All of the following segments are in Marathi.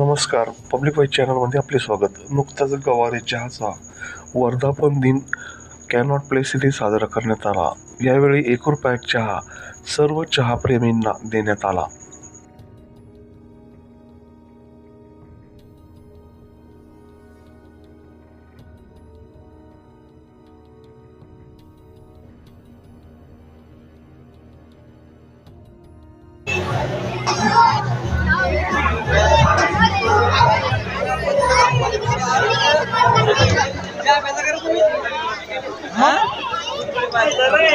नमस्कार. पब्लिक वाईज चॅनलमध्ये आपले स्वागत. नुकताच गवारे चहाचा वर्धापन दिन कॅनॉट प्लेस इथे साजरा करण्यात आला. यावेळी एक रुपयात चहा सर्व चहाप्रेमींना देण्यात आला.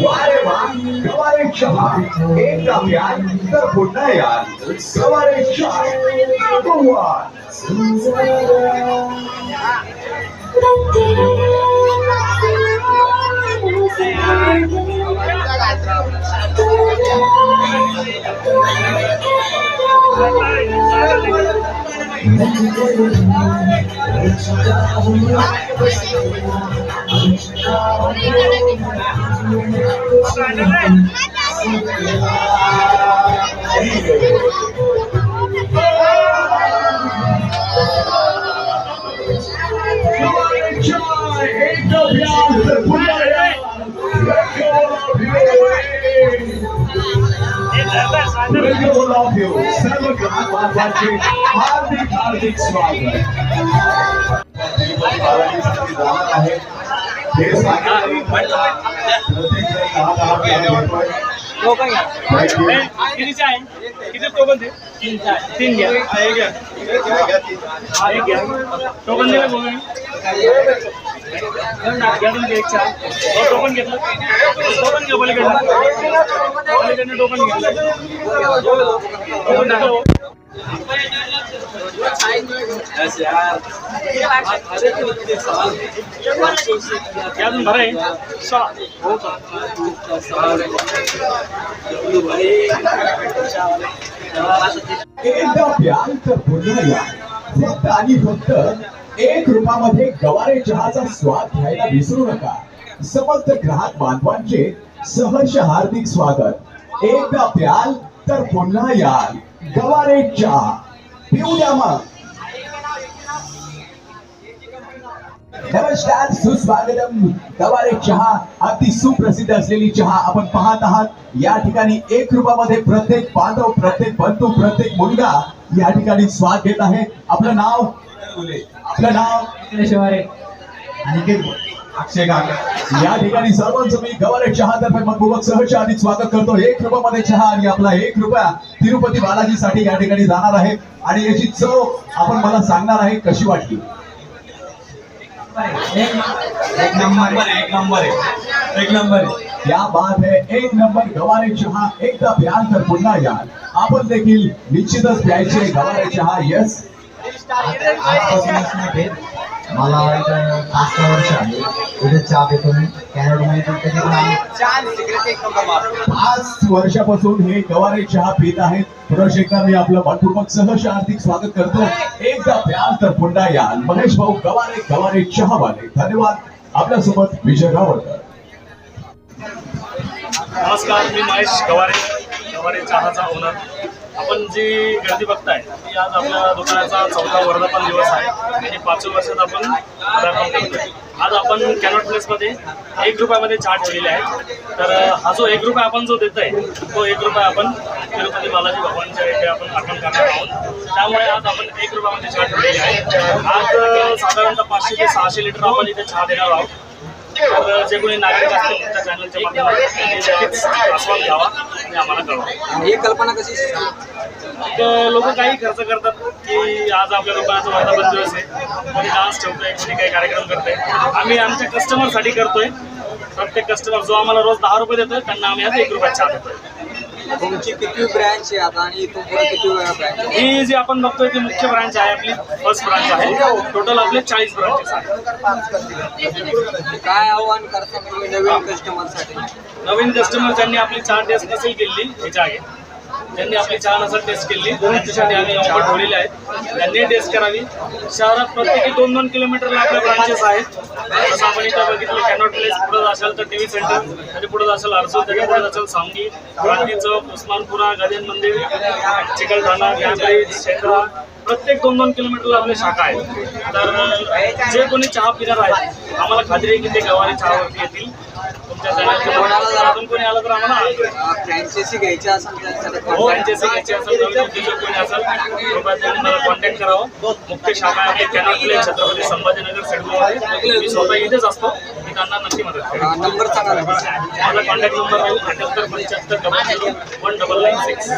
वारे वा गवारे एक एकदा प्याल तर पुन्हा याल Gaware Thank you. One. Gaware चहा एकदा प्याल तर पुन्हा बालाजीसाठी जाणार आहे हे सांगितलं टोकन दे तीन घ्या एक एक टोकन दिलं बघू एक हो, टोकन घेतलं टोकन घ्या पलीकडनं पलीकडनं टोकन घेतलं टोकन टाका एकदा फक्त आणि फक्त एक रुपयामध्ये गवारे चहाचा स्वाद घ्यायला विसरू नका. समस्त ग्राहक बांधवांचे सहर्ष हार्दिक स्वागत. एकदा प्याल तर पुन्हा याल गवारे चहा पिऊ द्या मग. नमस्कार सुस्वागतम. गवारे चहा अगदी सुप्रसिद्ध असलेली चहा आपण पाहत आहात. या ठिकाणी एक रुपयामध्ये प्रत्येक बांधव प्रत्येक बंधू प्रत्येक मुलगा या ठिकाणी स्वाद घेत आहे. आपलं नाव? आपलं नाव? शिवारे. अक्षय काका या ठिकाणी सर्वांचं मी गवारे चहा तर्फे मनपूर्वक सहर्ष आणि स्वागत करतो. एक रुपयामध्ये चहा आणि आपला एक रुपया तिरुपती बालाजीसाठी या ठिकाणी जाणार आहे. आणि याची चव आपण मला सांगणार आहे कशी वाटली? एक नंबर एक नंबर एक नंबर क्या बात है एक नंबर गवारे चहा एकदा प्याल तर पुन्हा याल आपण देखील निश्चितच प्यायचे गवारे चहा येस. मला इथं पाच सहा वर्ष आले. इथे चहा पितो मी. कॅनडामध्ये पण आलो. पाच वर्षापासून हे गवारे चहा पित आहेत. एकदा मी आपलं मनपूर्वक सहर्ष आर्थिक स्वागत करतो. एकदा प्याल तर पुन्हा याल. महेश भाऊ गवारे गवारे चहावाले. धन्यवाद. आपल्यासोबत विजय रावळकर. नमस्कार मी महेश गवारे. गवारे चहाचा ओनर आपण जी गर्दी बघताय ती आज आपल्या दुकानाचा चौथा वर्धापन दिवस आहे. आणि पाचव्या वर्षात आपण पदार्पण करतोय. आज आपण कॅनॉट प्लेसमध्ये एक रुपयामध्ये चार्ट ठेवलेले आहे. तर हा जो एक रुपया आपण जो देतोय तो एक रुपया आपण तिरुपती बालाजी भगवानच्या इथे आपण अर्पण करणार आहोत. त्यामुळे आज आपण एक रुपयामध्ये चहा ठेवलेली आहे. आज साधारणतः पाचशे ते सहाशे लिटर आपण इथे चहा देणार आहोत. तर जे कोणी नागरिक असतील तुमच्या चॅनलच्या माध्यमातून आस्वाद घ्यावा आणि आम्हाला कळवा. ही कल्पना कशी लोक काही खर्च करतात की आज आपल्या दुकानाचा वर्धापन दिवस आहे. कोणी डान्स ठेवतोय कोणी काही कार्यक्रम करतोय. आम्ही आमच्या कस्टमरसाठी करतोय. प्रत्येक कस्टमर जो आम्हाला रोज दहा रुपये देतोय त्यांना आम्ही आज एक रुपयात चहा देतोय. तुमची किती ब्रँच आहे आता आणि इथून पुढे किती वेळा ब्रँच ही जी आपण बघतोय ती मुख्य ब्रांच आहे आपली फर्स्ट ब्रांच आहे. टोटल आपले चाळीस ब्रांचेस आहेत. काय आव्हान करता तुम्ही नवीन कस्टमरसाठी नवीन कस्टमर ज्यांनी आपली चहा टेस्ट नसेल केली ह्याच्या आगे. त्यांनी आपली चहा नसेल टेस्ट केली. त्यांच्यासाठी आम्ही ऑफर ठेवलेले आहेत. त्यांनी टेस्ट करावी. शहरात प्रत्येकी दोन दोन किलोमीटरला आपल्या ब्रांचेस आहेत. जसं आपण इथं बघितलं कॅनॉट प्लेस पुढे असेल तर टी व्ही सेंटर आणि पुढे असेल अर्जुन त्याच्या पुढे असेल सांगली क्रांती चौक उस्मानपुरा गजान मंदिर चिकलठाणा कॅम्ब्रिज शेंद्रा प्रत्येक दोन दोन किलोमीटरला आपली शाखा आहेत. तर जे कोणी चहा पिणार आहेत आम्हाला खात्री आहे की ते गवारी चहावरती येतील. तुमच्या घरातून कोणी आलं तर आम्हाला. फ्रँचायसी घ्यायची असेल हो फ्रँचायझी घ्यायची असेल उद्योजक कोणी असेल कृपया त्यांनी मला कॉन्टॅक्ट करावं. मुख्य शाखा आहे कॅनॉट प्लेस छत्रपती संभाजीनगर शेडगावमध्ये मी स्वतः इथेच असतो मी त्यांना नक्की मदत करेन. नंबर सांगा. माझा कॉन्टॅक्ट नंबर आहे अठ्याहत्तर पंच्याहत्तर double zero one double nine six.